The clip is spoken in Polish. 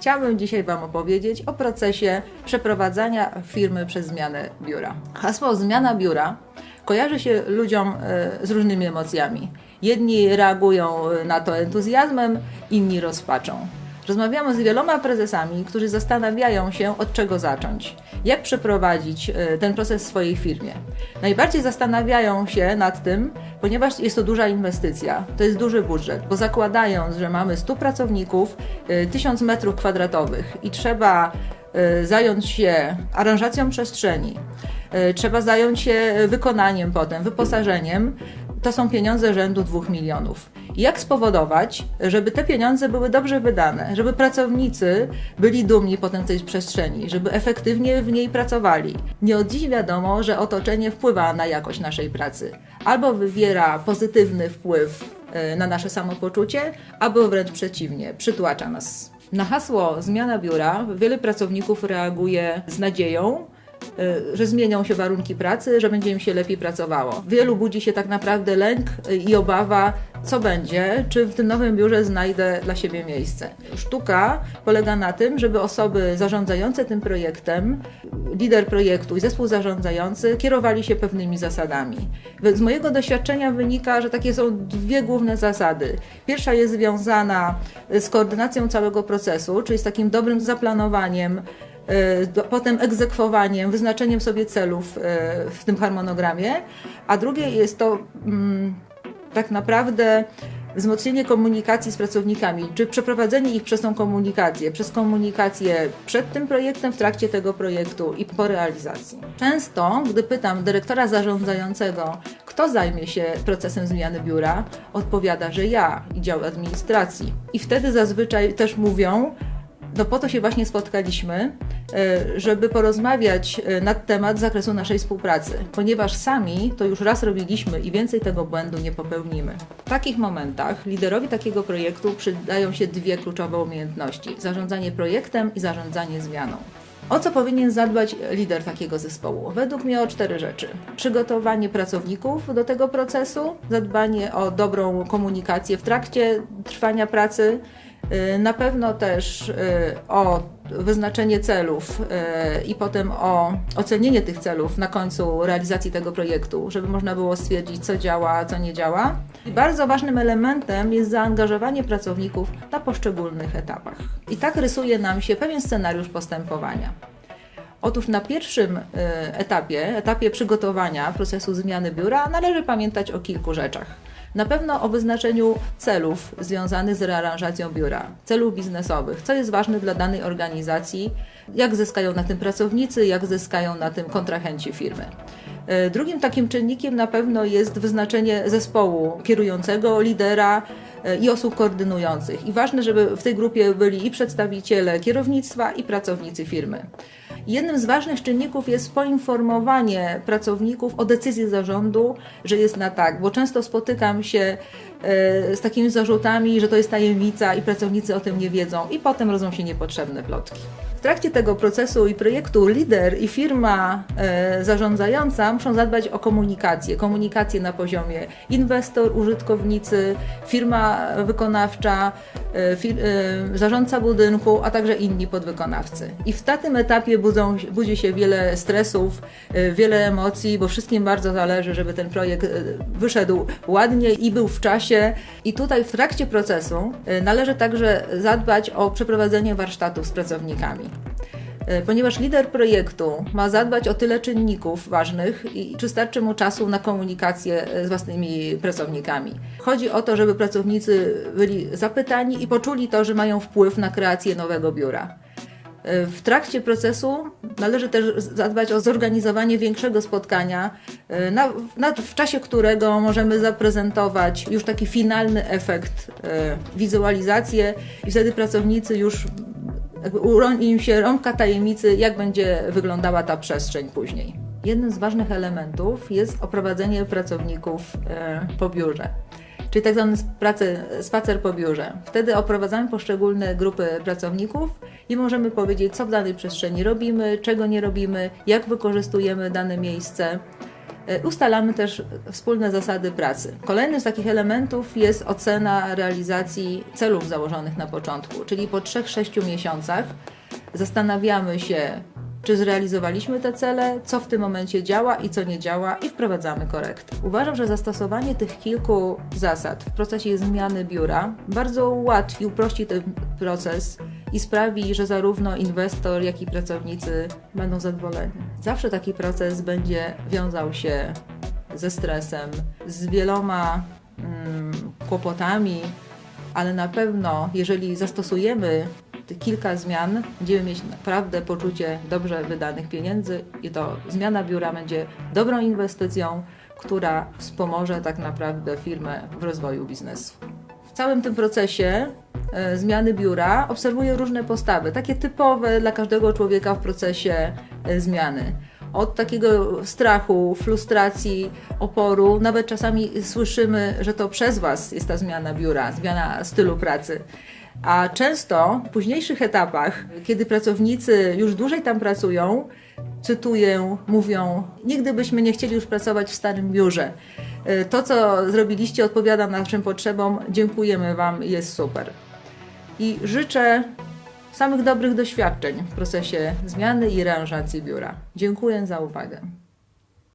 Chciałabym dzisiaj Wam opowiedzieć o procesie przeprowadzania firmy przez zmianę biura. Hasło zmiana biura kojarzy się ludziom e, z różnymi emocjami. Jedni reagują e, na to entuzjazmem, inni rozpaczą. Rozmawiamy z wieloma prezesami, którzy zastanawiają się, od czego zacząć, jak przeprowadzić e, ten proces w swojej firmie. Najbardziej zastanawiają się nad tym, ponieważ jest to duża inwestycja, to jest duży budżet, bo zakładając, że mamy 100 pracowników, e, 1000 metrów kwadratowych i trzeba e, zająć się aranżacją przestrzeni, e, trzeba zająć się wykonaniem potem, wyposażeniem, to są pieniądze rzędu 2 milionów. Jak spowodować, żeby te pieniądze były dobrze wydane, żeby pracownicy byli dumni potem tej przestrzeni, żeby efektywnie w niej pracowali? Nie od dziś wiadomo, że otoczenie wpływa na jakość naszej pracy. Albo wywiera pozytywny wpływ e, na nasze samopoczucie, albo wręcz przeciwnie, przytłacza nas. Na hasło zmiana biura wiele pracowników reaguje z nadzieją, y, że zmienią się warunki pracy, że będzie im się lepiej pracowało. Wielu budzi się tak naprawdę lęk i obawa, co będzie, czy w tym nowym biurze znajdę dla siebie miejsce. Sztuka polega na tym, żeby osoby zarządzające tym projektem, lider projektu i zespół zarządzający kierowali się pewnymi zasadami. Z mojego doświadczenia wynika, że takie są dwie główne zasady. Pierwsza jest związana z koordynacją całego procesu, czyli z takim dobrym zaplanowaniem, e, potem egzekwowaniem, wyznaczeniem sobie celów e, w tym harmonogramie, a drugie jest to mm, tak naprawdę wzmocnienie komunikacji z pracownikami, czy przeprowadzenie ich przez tą komunikację, przez komunikację przed tym projektem, w trakcie tego projektu i po realizacji. Często, gdy pytam dyrektora zarządzającego, kto zajmie się procesem zmiany biura, odpowiada, że ja i dział administracji. I wtedy zazwyczaj też mówią, no po to się właśnie spotkaliśmy, żeby porozmawiać e, na temat zakresu naszej współpracy, ponieważ sami to już raz robiliśmy i więcej tego błędu nie popełnimy. W takich momentach liderowi takiego projektu przydają się dwie kluczowe umiejętności: zarządzanie projektem i zarządzanie zmianą. O co powinien zadbać lider takiego zespołu? Według mnie o cztery rzeczy. Przygotowanie pracowników do tego procesu, zadbanie o dobrą komunikację w trakcie trwania pracy, na pewno też y, o wyznaczenie celów y, i potem o ocenienie tych celów na końcu realizacji tego projektu, żeby można było stwierdzić, co działa, co nie działa. I bardzo ważnym elementem jest zaangażowanie pracowników na poszczególnych etapach. I tak rysuje nam się pewien scenariusz postępowania. Otóż na pierwszym y, etapie, etapie przygotowania procesu zmiany biura, należy pamiętać o kilku rzeczach. Na pewno o wyznaczeniu celów związanych z rearanżacją biura, celów biznesowych, co jest ważne dla danej organizacji, jak zyskają na tym pracownicy, jak zyskają na tym kontrahenci firmy. Y, Drugim takim czynnikiem na pewno jest wyznaczenie zespołu kierującego, lidera y, i osób koordynujących. I ważne, żeby w tej grupie byli i przedstawiciele kierownictwa, i pracownicy firmy. Jednym z ważnych czynników jest poinformowanie pracowników o decyzji zarządu, że jest na tak, bo często spotykam się z takimi zarzutami, że to jest tajemnica i pracownicy o tym nie wiedzą i potem rodzą się niepotrzebne plotki. W trakcie tego procesu i projektu lider i firma e, zarządzająca muszą zadbać o komunikację. Komunikację na poziomie inwestor, użytkownicy, firma wykonawcza, e, fir, zarządca budynku, a także inni podwykonawcy. I w tym etapie budzą, budzi się wiele stresów, wiele emocji, bo wszystkim bardzo zależy, żeby ten projekt wyszedł ładnie i był w czasie. I tutaj w trakcie procesu e, należy także zadbać o przeprowadzenie warsztatów z pracownikami. E, Ponieważ lider projektu ma zadbać o tyle czynników ważnych i czy starczy mu czasu na komunikację e, z własnymi pracownikami. Chodzi o to, żeby pracownicy byli zapytani i poczuli to, że mają wpływ na kreację nowego biura. W trakcie procesu należy też zadbać o zorganizowanie większego spotkania, e, na, na, w czasie którego możemy zaprezentować już taki finalny efekt, e, wizualizację i wtedy pracownicy już uroń im się rąbka tajemnicy, jak będzie wyglądała ta przestrzeń później. Jednym z ważnych elementów jest oprowadzenie pracowników e, po biurze czyli tak zwany pracy, spacer po biurze. Wtedy oprowadzamy poszczególne grupy pracowników i możemy powiedzieć, co w danej przestrzeni robimy, czego nie robimy, jak wykorzystujemy dane miejsce. E, Ustalamy też wspólne zasady pracy. Kolejnym z takich elementów jest ocena realizacji celów założonych na początku, czyli po 3-6 miesiącach zastanawiamy się, czy zrealizowaliśmy te cele, co w tym momencie działa i co nie działa i wprowadzamy korekty. Uważam, że zastosowanie tych kilku zasad w procesie zmiany biura bardzo ułatwi, uprości ten proces i sprawi, że zarówno inwestor, jak i pracownicy będą zadowoleni. Zawsze taki proces będzie wiązał się ze stresem, z wieloma mm, kłopotami, ale na pewno, jeżeli zastosujemy kilka zmian, będziemy mieć naprawdę poczucie dobrze wydanych pieniędzy i to zmiana biura będzie dobrą inwestycją, która wspomoże tak naprawdę firmę w rozwoju biznesu. W całym tym procesie e, zmiany biura obserwuję różne postawy, takie typowe dla każdego człowieka w procesie e, zmiany. Od takiego strachu, frustracji, oporu, nawet czasami słyszymy, że to przez Was jest ta zmiana biura, zmiana stylu pracy. A często w późniejszych etapach, kiedy pracownicy już dłużej tam pracują, cytuję, mówią: Nigdy byśmy nie chcieli już pracować w starym biurze. Y, To, co zrobiliście, odpowiada naszym potrzebom. Dziękujemy Wam, jest super. I życzę samych dobrych doświadczeń w procesie zmiany i rearanżacji biura. Dziękuję za uwagę.